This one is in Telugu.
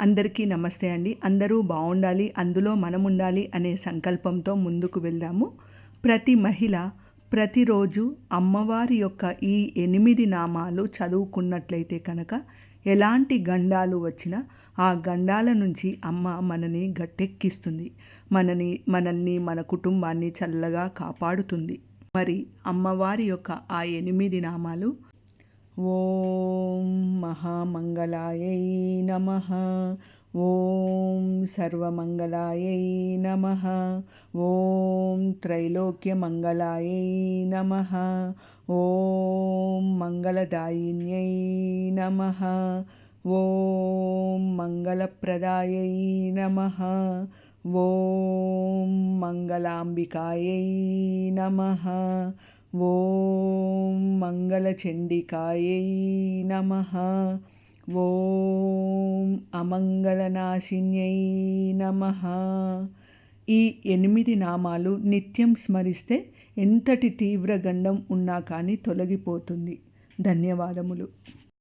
అందరికీ నమస్తే అండి. అందరూ బాగుండాలి అందులో మనం ఉండాలి అనే సంకల్పంతో ముందుకు వెళ్దాము. ప్రతి మహిళ ప్రతిరోజు అమ్మవారి యొక్క ఈ ఎనిమిది నామాలు చదువుకున్నట్లయితే కనుక ఎలాంటి గండాలు వచ్చినా ఆ గండాల నుంచి అమ్మ మనని గట్టెక్కిస్తుంది. మనని మనల్ని మన కుటుంబాన్ని చల్లగా కాపాడుతుంది. మరి అమ్మవారి యొక్క ఆ ఎనిమిది నామాలు ఓం మహామంగళాయై నమ. ఓం సర్వమంగళాయై నమ. ఓం త్రైలోక్యమంగళాయై నమ. ఓం మంగళదాయిన్యై నమ. ఓం మంగళప్రదాయై నమ. ఓం మంగళాంబికాయై నమ. ఓం మంగళచండికాయై నమ. ఓం అమంగళనాశిన్యై నమ. ఈ ఎనిమిది నామాలు నిత్యం స్మరిస్తే ఎంతటి తీవ్ర గండం ఉన్నా కానీ తొలగిపోతుంది. ధన్యవాదములు.